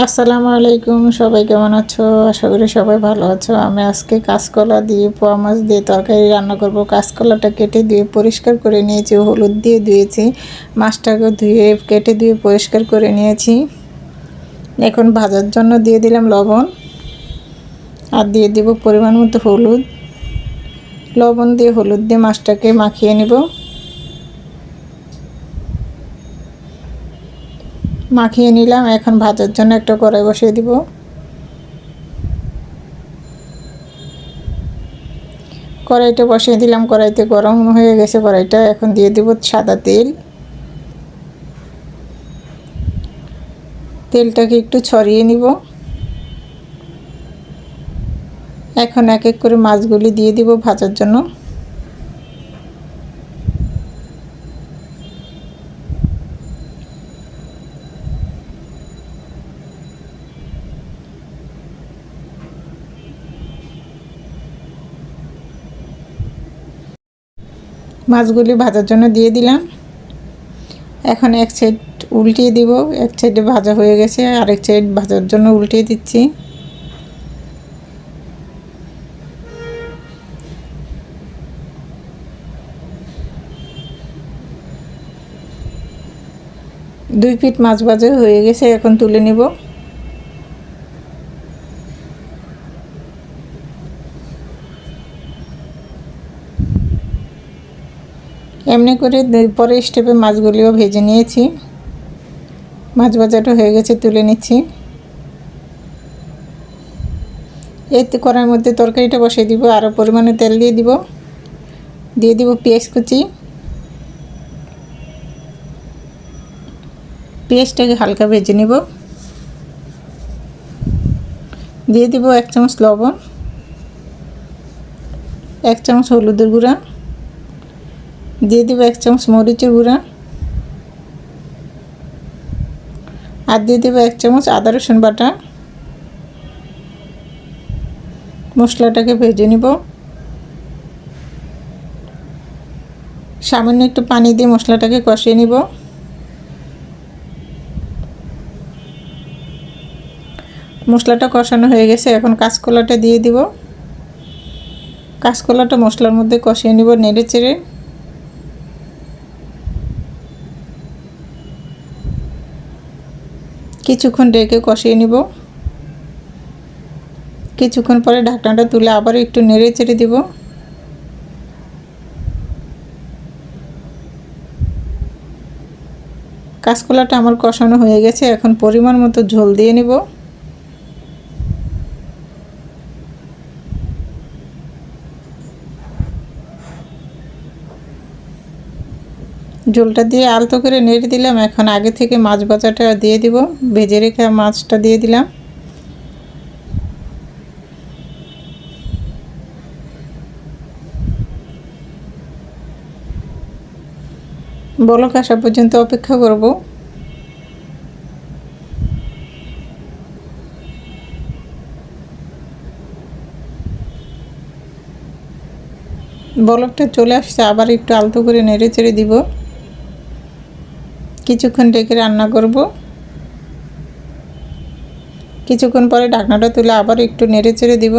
আসসালামু আলাইকুম, সবাই কেমন আছো? আশা করি সবাই ভালো আছো। আমি আজকে কাঁচকলা দিয়ে পোয়া মাছ দিয়ে তরকারি রান্না করব। কাঁচকলাটা কেটে দিয়ে পরিষ্কার করে নিয়েছি, হলুদ দিয়ে ধুয়েছি। মাছটাকে ধুয়ে কেটে দিয়ে পরিষ্কার করে নিয়েছি। এখন ভাজার জন্য দিয়ে দিলাম লবণ। আর দিয়ে দেব পরিমাণ মতো হলুদ। লবণ দিয়ে হলুদ দিয়ে মাছটাকে মাখিয়ে নেব। মাখিয়ে নিলাম, এখন ভাজার জন্য একটা কড়াই বসিয়ে দিব। কড়াইটা বসিয়ে দিলাম, কড়াইতে গরম হয়ে গেছে, কড়াইটা এখন দিয়ে দেব সাদা তেল। তেলটাকে একটু ছড়িয়ে নিব। এখন এক এক করে মাছগুলি দিয়ে দিব ভাজার জন্য। মাছগুলি ভাজার জন্য দিয়ে দিলাম। এখন এক সাইড উল্টিয়ে দিব। এক সাইডে ভাজা হয়ে গেছে। আরেক সাইড ভাজার জন্য উল্টিয়ে দিচ্ছি। দুই ফিট মাছ ভাজা হয়ে গেছে। এখন তুলে নিব। এমনি করে পরে স্টেপে মাছগুলিও ভেজে নিয়েছি। মাছ ভাজাটা হয়ে গেছে, তুলে নিচ্ছি। এতে করার মধ্যে তরকারিটা বসিয়ে দিব, আরও পরিমাণে তেল দিয়ে দিব। দিয়ে দিব পেঁয়াজ কুচি। পেঁয়াজটাকে হালকা ভেজে নিব। দিয়ে দিব এক চামচ লবণ, এক চামচ হলুদের গুঁড়া। দিয়ে দেবো এক চামচ মরিচের গুঁড়া। আর দিয়ে দেবো এক চামচ আদা রসুন বাটা। মশলাটাকে ভেজে নিব। সামান্য একটু পানি দিয়ে মশলাটাকে কষিয়ে নিব। মশলাটা কষানো হয়ে গেছে, এখন কাঁচকলাটা দিয়ে দিব। কাঁচকলাটা মশলার মধ্যে কষিয়ে নিব নেড়ে চেড়ে। কিছুক্ষণ ডেকে কষিয়ে নিব। কিছুক্ষণ পরে ঢাকনাটা তুলে আবার একটু নেড়ে চেড়ে দিব। কাঁচকলাটা আমার কষানো হয়ে গেছে, এখন পরিমাণ মতো ঝোল দিয়ে নিব। ঝোলটা দিয়ে আলতো করে নেড়ে দিলাম। এখন আগে থেকে মাছ ভাজাটা দিয়ে দিব। ভেজে রেখে মাছটা দিয়ে দিলাম। বলক, আসা পর্যন্ত অপেক্ষা করব। বলকটা চলে আসছে, আবার একটু আলতো করে নেড়ে চেড়ে দিব। কিছুক্ষণ ডেকে রান্না করব। কিছুক্ষণ পরে ঢাকনাটা তুলে আবার একটু নেড়ে চেড়ে দিব।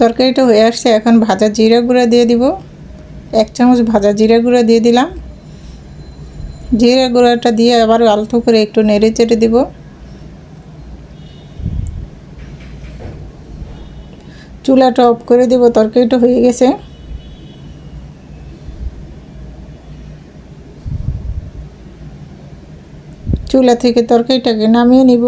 তরকারিটা হয়ে আসছে, এখন ভাজা জিরা গুঁড়া দিয়ে দিব। এক চামচ ভাজা জিরা গুঁড়া দিয়ে দিলাম। জিরা গুঁড়াটা দিয়ে আবার আলতো করে একটু নেড়ে চেড়ে দিব। চুলাটা অফ করে দিব, তরকারিটা হয়ে গেছে। চুলা থেকে তরকারিটাকে নামিয়ে নিব।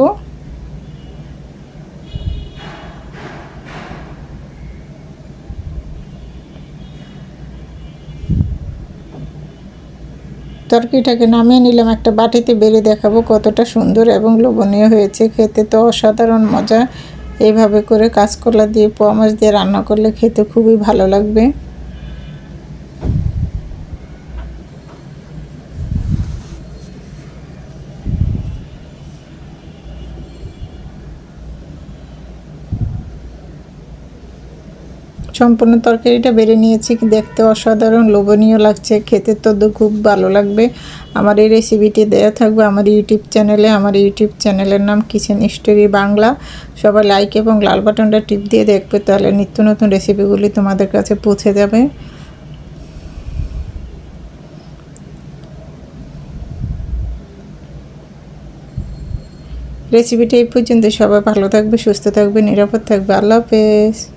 তরকারিটাকে নামিয়ে নিলাম, একটা বাটিতে বেড়ে দেখাবো কতটা সুন্দর এবং লোভনীয় হয়েছে। খেতে তো অসাধারণ মজা। এইভাবে করে কাঁচকলা দিয়ে পোয়া মাছ দিয়ে রান্না করলে খেতে খুবই ভালো লাগবে। সম্পূর্ণ তরকারিটা বেড়ে নিয়েছি দেখতে অসাধারণ, লোভনীয় লাগছে, খেতে তো খুব ভালো লাগবে। আমার এই রেসিপিটি দেওয়া থাকবে আমার ইউটিউব চ্যানেলে। আমার ইউটিউব চ্যানেলের নাম কিচেন স্টোরি বাংলা সবাই লাইক এবং লাল বাটনটা টিপ দিয়ে দেখবে, তাহলে নিত্য নতুন রেসিপিগুলি তোমাদের কাছে পৌঁছে যাবে। রেসিপিটা এই পর্যন্ত। সবাই ভালো থাকবে, সুস্থ থাকবে, নিরাপদ থাকবে। আল্লাহ হাফেজ।